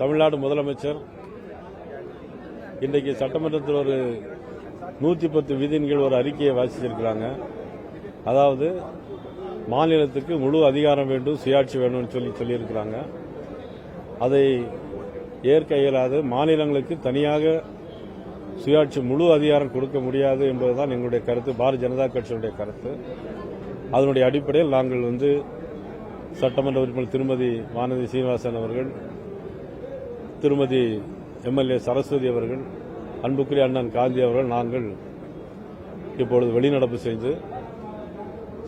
தமிழ்நாடு முதலமைச்சர் இன்றைக்கு சட்டமன்றத்தில் ஒரு நூற்றி பத்து விதின்கள் ஒரு அறிக்கையை வாசிச்சிருக்கிறாங்க. அதாவது மாநிலத்துக்கு முழு அதிகாரம் வேண்டும் சுயாட்சி வேணும்னு சொல்லி சொல்லியிருக்கிறாங்க. அதை ஏற்க இயலாது மாநிலங்களுக்கு தனியாக சுயாட்சி முழு அதிகாரம் கொடுக்க முடியாது என்பதுதான் எங்களுடைய கருத்து பாரதிய ஜனதா கட்சியினுடைய கருத்து. அதனுடைய அடிப்படையில் நாங்கள் வந்து சட்டமன்ற உறுப்பினர் திருமதி வானதி சீனிவாசன் அவர்கள் திருமதி எம்எல்ஏ சரஸ்வதி அவர்கள் அன்புக்குரிய அண்ணன் காந்தி அவர்கள் நாங்கள் இப்பொழுது வெளிநடப்பு செய்து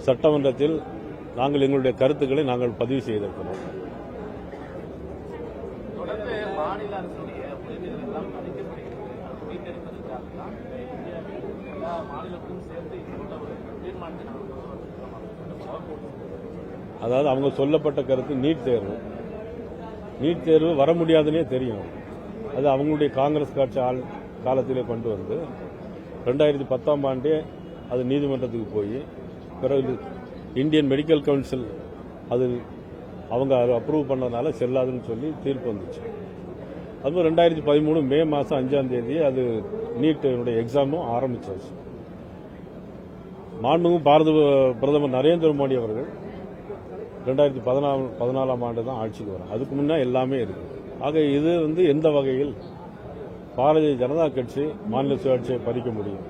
சட்டமன்றத்தில் நாங்கள் எங்களுடைய கருத்துக்களை நாங்கள் பதிவு செய்திருக்கிறோம். அதாவது அவங்க சொல்லப்பட்ட கருத்து நீட் தேர்வு. நீட் தேர்வு வர முடியாதுன்னே தெரியும். அது அவங்களுடைய காங்கிரஸ் கட்சி ஆள் காலத்திலே கொண்டு வந்து ரெண்டாயிரத்தி பத்தாம் ஆண்டே அது நீதிமன்றத்துக்கு போய் பிறகு இந்தியன் மெடிக்கல் கவுன்சில் அது அவங்க அப்ரூவ் பண்ணதுனால செல்லாதுன்னு சொல்லி தீர்ப்பு வந்துச்சு. அதுவும் ரெண்டாயிரத்தி பதிமூணு மே மாதம் அஞ்சாம் தேதி அது நீட்டினுடைய எக்ஸாமும் ஆரம்பித்தாச்சு மாண்புமிகு பாரத பிரதமர் நரேந்திர மோடி அவர்கள் ரெண்டாயிரத்தி பதினாலு பதினாலாம் ஆண்டு தான் ஆட்சிக்கு வரும். அதுக்கு முன்னே எல்லாமே இருக்கு. ஆக இது வந்து எந்த வகையில் பாரதிய ஜனதா கட்சி மாநில சுயாட்சியை பறிக்க முடியும்?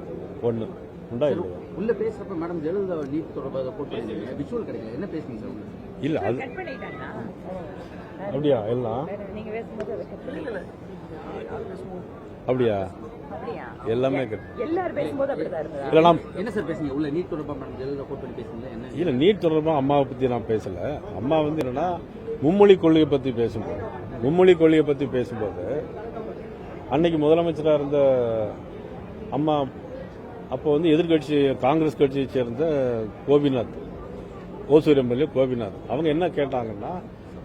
ஒன்று உண்டா இல்லையா? உள்ள பேசுறப்ப மேடம் ஜெயலலிதா நீட் தொடர்பாக போட்டு விஷுவல் கிடைக்கல. என்ன பேசுனீங்க சார்? இல்ல அது அப்படியா? எல்லாம்? அப்படியா? எல்லாமே இல்ல நாம் என்ன சார் பேசுனீங்க? உள்ள நீட் தொடர்பாக இல்ல நீட் அம்மாவை பத்தி நான் பேசல. அம்மா வந்து என்னன்னா மும்மொழி கொள்கையை பத்தி பேசும்போது மும்மொழி கொள்கையை பத்தி பேசும்போது அன்னைக்கு முதலமைச்சராக இருந்த அம்மா அப்போ வந்து எதிர்க்கட்சி காங்கிரஸ் கட்சியை சேர்ந்த கோபிநாத் ஓசூர் எம்எல்ஏ கோபிநாத். அவங்க என்ன கேட்டாங்கன்னா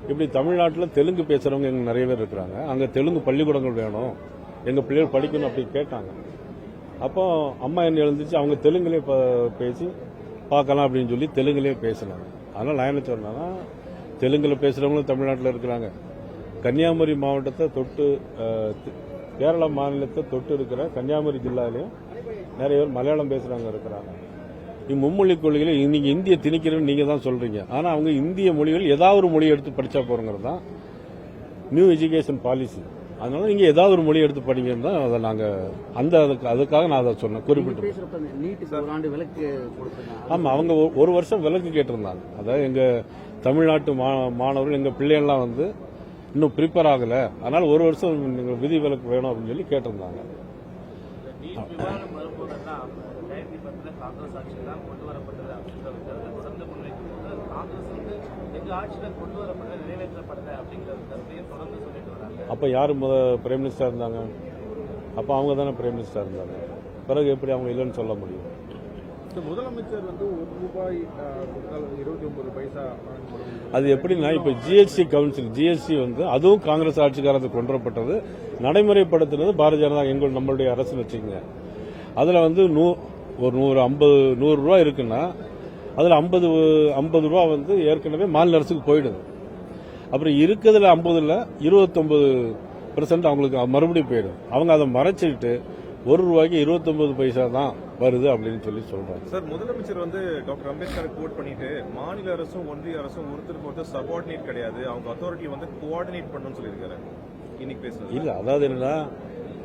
இப்படி தமிழ்நாட்டில் தெலுங்கு பேசுறவங்க எங்க நிறைய பேர் இருக்கிறாங்க. அங்க தெலுங்கு பள்ளிக்கூடங்கள் வேணும். எங்கள் பிள்ளைகள் படிக்கணும் அப்படி கேட்டாங்க. அப்போ அம்மா என்ன எழுந்துச்சு அவங்க தெலுங்குலேயே பேசி பார்க்கலாம் அப்படின்னு சொல்லி தெலுங்குலேயே பேசினாங்க. அதனால் நான் என்ன சொன்னேன்னா தெலுங்கில் பேசுகிறவங்களும் தமிழ்நாட்டில் இருக்கிறாங்க. கன்னியாகுமரி மாவட்டத்தை தொட்டு கேரள மாநிலத்தை தொட்டு இருக்கிற கன்னியாகுமரி ஜில்லாலையும் நிறைய பேர் மலையாளம் பேசுகிறாங்க இருக்கிறாங்க. நீங்க மும்மொழி கொள்கையில் நீங்கள் இந்திய திணிக்கிறேன்னு நீங்கள் தான் சொல்கிறீங்க ஆனால் அவங்க இந்திய மொழிகள் ஏதாவது ஒரு மொழி எடுத்து படித்தா போகிறங்கிறது தான் நியூ எஜுகேஷன் பாலிசி அதனால நீங்க ஏதாவது ஒரு மொழி எடுத்து படிங்கன்னு தான் அதை நாங்க அந்த அதுக்கு அதுக்காக நான் அதை சொன்னேன் குறிப்பிட்டு விலக்கு கொடுத்துருக்காங்க ஆமா அவங்க ஒரு- ஒரு வருஷம் விலக்கு கேட்டிருந்தாங்க. அதாவது எங்க தமிழ்நாட்டு மா- மாணவர்கள் எங்க பிள்ளைகள்லாம் வந்து இன்னும் ப்ரிப்பேர் ஆகல. அதனால ஒரு வருஷம் நீங்க விதி விலக்கு வேணும் அப்படின்னு சொல்லி கேட்டிருந்தாங்க. காங்கிரஸ் ஆட்சி தான் கொண்டு வரப்பட்டது தொடர்ந்து முன்வைக்கும் காங்கிரஸ் வந்து எங்க ஆட்சியில கொண்டு வரப்பட்டது நிறைவேற்றப்படல அப்படிங்கிற தொடர்ந்து சொல்லிட்டு வராங்க. அப்ப யாரு முத பிரைம் மினிஸ்டர் இருந்தாங்க? அப்ப அவங்க தானே பிரைம் மினிஸ்டர் இருந்தாங்க. பிறகு எப்படி அவங்க இல்லைன்னு சொல்ல முடியும்? முதலமைச்சர் வந்து ஒரு ரூபாய் இருபத்தி ஒன்பது பைசா அது எப்படின்னா இப்ப ஜிஎஸ்டி கவுன்சில் ஜிஎஸ்டி வந்து அதுவும் காங்கிரஸ் ஆட்சிக்காரத்துக்கு கொண்டு வரப்பட்டது நடைமுறைப்படுத்தினது பாரதிய ஜனதா எங்கள் நம்மளுடைய அரசுன்னு வச்சுக்கோங்க. அதுல வந்து நூ ஒரு நூறு ஐம்பது நூறு ரூபா இருக்குன்னா அதுல ஐம்பது ஐம்பது ரூபா வந்து ஏற்கனவே மாநில அரசுக்கு போயிடுது. அப்புறம் இருக்கிறதுல ஐம்பதுல இருபத்தொன்பது பெர்சன்ட் அவங்களுக்கு மறுபடியும் போயிடும். அவங்க அதை மறைச்சிக்கிட்டு ஒரு ரூபாய்க்கு இருபத்தொன்பது பைசா தான் வருது அப்படின்னு சொல்லி சொல்றாங்க. சார் முதலமைச்சர் வந்து டாக்டர் அம்பேத்கரை கோட் பண்ணிட்டு மாநில அரசும் ஒன்றிய அரசும் ஒருத்தருக்கு ஒருத்தர் சபார்டினேட் கிடையாது. அவங்க அத்தாரிட்டி வந்து கோஆர்டினேட் பண்ணணும்னு சொல்லியிருக்காரு. இன்னைக்கு பேசுறது. இல்ல அதாவது என்னன்னா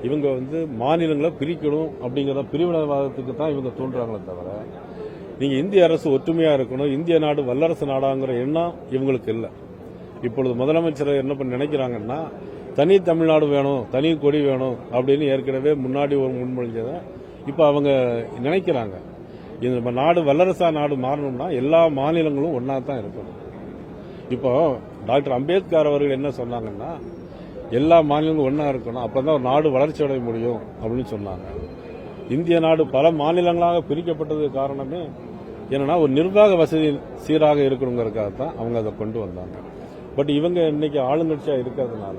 இவங்க வந்து மாநிலங்களை பிரிக்கணும் அப்படிங்கிற பிரிவினைவாதத்துக்கு தான் இவங்க தோன்றாங்களே தவிர நீங்கள் இந்திய அரசு ஒற்றுமையாக இருக்கணும் இந்திய நாடு வல்லரசு நாடாங்கிற எண்ணம் இவங்களுக்கு இல்லை. இப்பொழுது முதலமைச்சர் என்ன பண்ண நினைக்கிறாங்கன்னா தனி தமிழ்நாடு வேணும் தனி கொடி வேணும் அப்படின்னு ஏற்கனவே முன்னாடி ஒரு முன்மொழிஞ்சதை இப்போ அவங்க நினைக்கிறாங்க. இது நம்ம நாடு வல்லரசா நாடு மாறணும்னா எல்லா மாநிலங்களும் ஒன்றா தான் இருக்கணும். இப்போ டாக்டர் அம்பேத்கர் அவர்கள் என்ன சொன்னாங்கன்னா எல்லா மாநிலங்களும் ஒன்றா இருக்கணும் அப்பதான் ஒரு நாடு வளர்ச்சி அடைய முடியும் அப்படின்னு சொன்னாங்க. இந்திய நாடு பல மாநிலங்களாக பிரிக்கப்பட்டது காரணமே என்னன்னா ஒரு நிர்வாக வசதி சீராக இருக்கணுங்கிறதுக்காக தான் அவங்க அதை கொண்டு வந்தாங்க. பட் இவங்க இன்னைக்கு ஆளுங்கட்சியாக இருக்கிறதுனால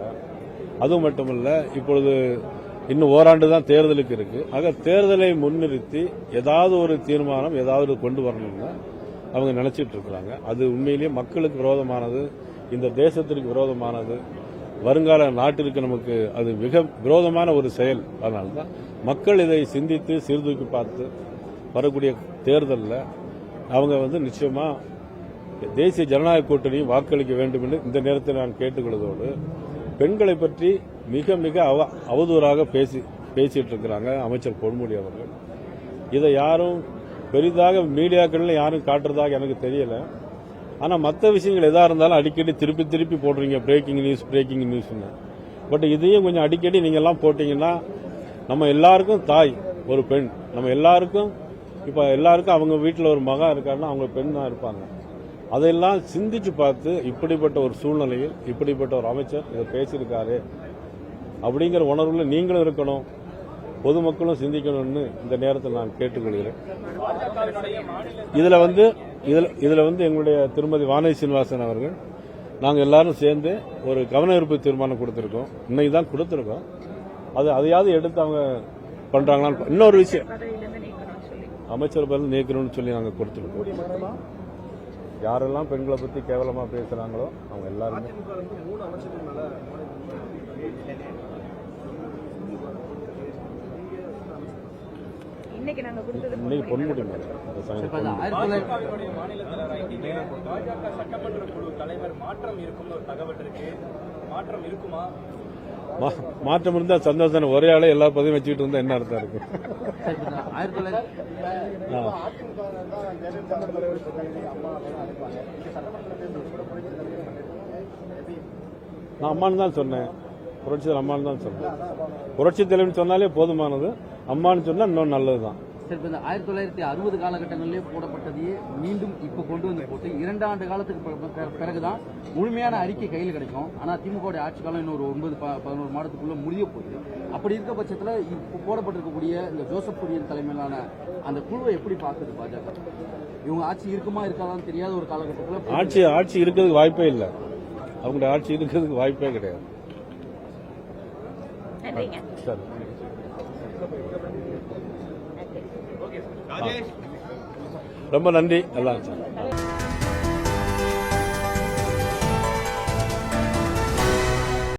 அது மட்டுமல்ல இப்பொழுது இன்னும் ஓராண்டு தான் தேர்தலுக்கு இருக்கு. ஆக தேர்தலை முன்னிறுத்தி ஏதாவது ஒரு தீர்மானம் ஏதாவது கொண்டு வரணும்னு அவங்க நினைச்சிட்டு இருக்கிறாங்க. அது உண்மையிலேயே மக்களுக்கு விரோதமானது இந்த தேசத்திற்கு விரோதமானது வருங்கால நாட்டிற்கு நமக்கு அது மிக விரோதமான ஒரு செயல். அதனால தான் மக்கள் இதை சிந்தித்து சீர்தூக்கி பார்த்து வரக்கூடிய தேர்தலில் அவங்க வந்து நிச்சயமா தேசிய ஜனநாயக கூட்டணி வாக்களிக்க வேண்டும் என்று இந்த நேரத்தில் நான் கேட்டுக்கொள்வதோடு பெண்களை பற்றி மிக மிக அவ அவதூறாக பேசி பேசிட்டு இருக்கிறாங்க அமைச்சர் பொன்முடி அவர்கள். இதை யாரும் பெரிதாக மீடியாக்களில் யாரும் காட்டுறதாக எனக்கு தெரியல. ஆனால் மற்ற விஷயங்கள் எதாக இருந்தாலும் அடிக்கடி திருப்பி திருப்பி போடுறீங்க. பிரேக்கிங் நியூஸ் பிரேக்கிங் நியூஸ்னு பட் இதையும் கொஞ்சம் அடிக்கடி நீங்கள்லாம் எல்லாம் நம்ம எல்லாருக்கும் தாய் ஒரு பெண். நம்ம எல்லாருக்கும் இப்போ எல்லாருக்கும் அவங்க வீட்டில் ஒரு மகன் இருக்காருன்னா அவங்க பெண் தான் இருப்பாங்க. அதையெல்லாம் சிந்திச்சு பார்த்து இப்படிப்பட்ட ஒரு சூழ்நிலையில் இப்படிப்பட்ட ஒரு அமைச்சர் இதை பேசியிருக்காரு அப்படிங்கிற உணர்வில் நீங்களும் இருக்கணும். பொதுமக்களும் சிந்திக்கணும்னு இந்த நேரத்தில் நான் கேட்டுக்கொள்கிறேன். இதில் வந்து இதில் இதில் வந்து எங்களுடைய திருமதி வானதி சீனிவாசன் அவர்கள் நாங்கள் எல்லாரும் சேர்ந்து ஒரு கவன ஈர்ப்பு தீர்மானம் கொடுத்துருக்கோம். இன்னைக்கு தான் கொடுத்துருக்கோம். அது அதையாவது எடுத்து அவங்க பண்ணுறாங்களான்னு இன்னொரு விஷயம். அமைச்சர் பதில் நீக்கணும்னு சொல்லி நாங்க கொடுத்திருக்கோம். யாரெல்லாம் பெண்களை பத்தி கேவலமா பேசுறாங்களோ அவங்க எல்லாருமே. இன்னைக்கு நாங்க கொடுத்தது பாஜக சட்டமன்ற குழு தலைவர் மாற்றம் இருக்கும்னு ஒரு தகவல் இருக்கு. மாற்றம் இருக்குமா? மாற்றம் இருந்தா சந்தோஷம். ஒரே ஆளே எல்லா பதவியும் வச்சுக்கிட்டு இருந்தா என்ன அர்த்தம் இருக்கு. நான் அம்மான்னு தான் சொன்னேன். புரட்சி அம்மான்னு தான் சொன்னேன். புரட்சி தலைவன் சொன்னாலே போதுமானது. அம்மான்னு சொன்னா இன்னும் நல்லதுதான். சரி இப்ப இந்த ஆயிரத்தி தொள்ளாயிரத்தி அறுபது காலகட்டங்களிலே போடப்பட்டதையே மீண்டும் இப்ப கொண்டு வந்து போட்டு இரண்டு ஆண்டு காலத்துக்கு பிற- பிற- பிறகுதான் முழுமையான அறிக்கை கையில் கிடைக்கும். ஆனா திமுக வுடைய ஆட்சி காலம் இன்னும் ஒரு ஒன்பது ப- பதினோரு மாதத்துக்குள்ள முடிய போகுது. அப்படி இருக்க பட்சத்துல இப்போ போடப்பட்டிருக்கக்கூடிய இந்த ஜோசப் குரியன் தலைமையிலான அந்த குழுவை எப்படி பார்க்குது பாஜக? இவங்க ஆட்சி இருக்குமா இருக்காதான்னு தெரியாத ஒரு காலகட்டத்தில் ஆட்சி ஆட்சி இருக்கிறதுக்கு வாய்ப்பே இல்லை. அவங்களுடைய ஆட்சி இருக்கிறதுக்கு வாய்ப்பே கிடையாது. சரி. ரொம்ப நன்றி. நல்லா இருந்துச்சு.